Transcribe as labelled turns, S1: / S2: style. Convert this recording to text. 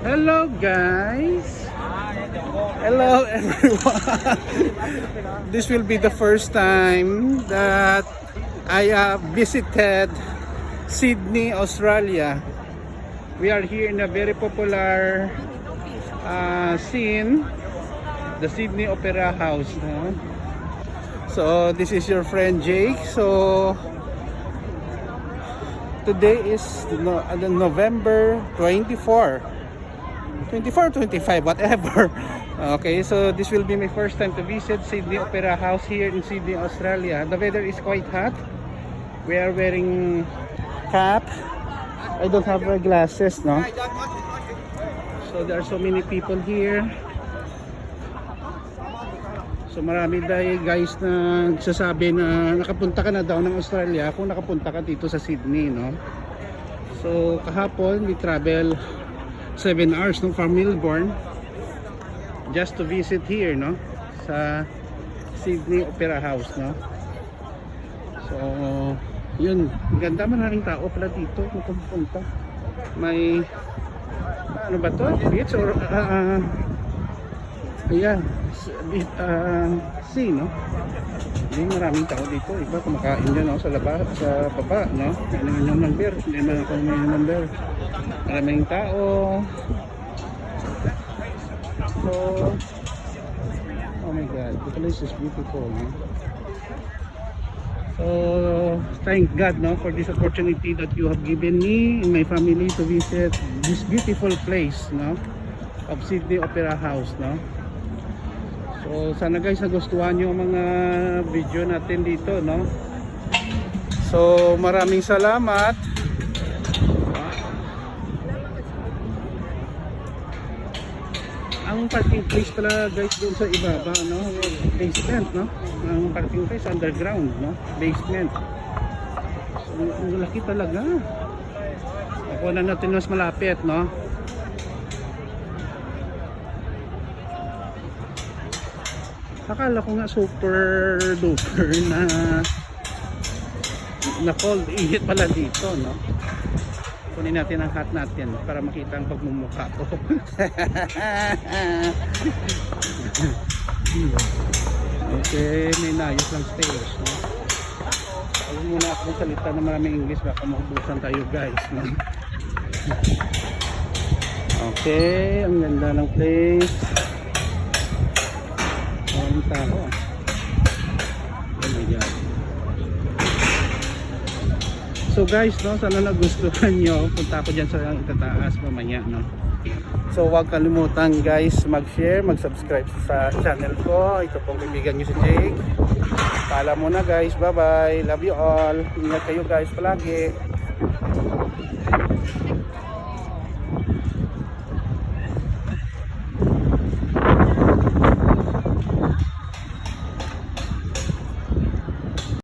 S1: Hello guys. Hello everyone. this will be the first time that I uh, visited Sydney, Australia. We are here in a very popular uh, scene, the Sydney Opera House. no? So this is your friend Jake. So today is uh, November 24. 24 25 whatever. Okay so this will be my first time to visit Sydney Opera House here in Sydney Australia. The weather is quite hot. We are wearing cap. I don't have my glasses no? So there are so many people here. So marami dahil guys na nagsasabi na nakapunta ka na daw ng Australia kung nakapunta ka dito sa Sydney no? So kahapon we travel 7 hours no from Melbourne just to visit here no? Sa Sydney Opera House no? So yun. Ganda maraming tao pala dito kung pumunta. May ano ba to? Beach or uh, yeah. S- bi- uh, sea no? Hindi maraming tao dito. Iba kumakain dyan no? sa labas sa baba no? Ano yung number. Hindi man ako number maraming tao so oh my god the place is beautiful no? so thank god no for this opportunity that you have given me and my family to visit this beautiful place no of Sydney Opera House no So sana guys nagustuhan nyo ang mga video natin dito no. So maraming salamat. Ang parking place pala guys doon sa ibaba no, basement no. Ang parking place underground no, basement. So, ang laki talaga. Ako na natin mas malapit no. Akala ko nga super duper na na cold init pala dito no kunin natin ang hat natin para makita ang pagmumukha ko okay may nayos lang stage no? Alam muna ako salita na maraming English baka maubusan tayo guys no? okay ang ganda ng place Maraming tao. Oh my God. So guys, no, sana nagustuhan nyo. Punta ako dyan sa itataas mamaya, no. So huwag kalimutan guys mag-share, mag-subscribe sa channel ko. Ito pong kaibigan nyo si Jake. Paalam muna guys. Bye-bye. Love you all. Ingat kayo guys palagi.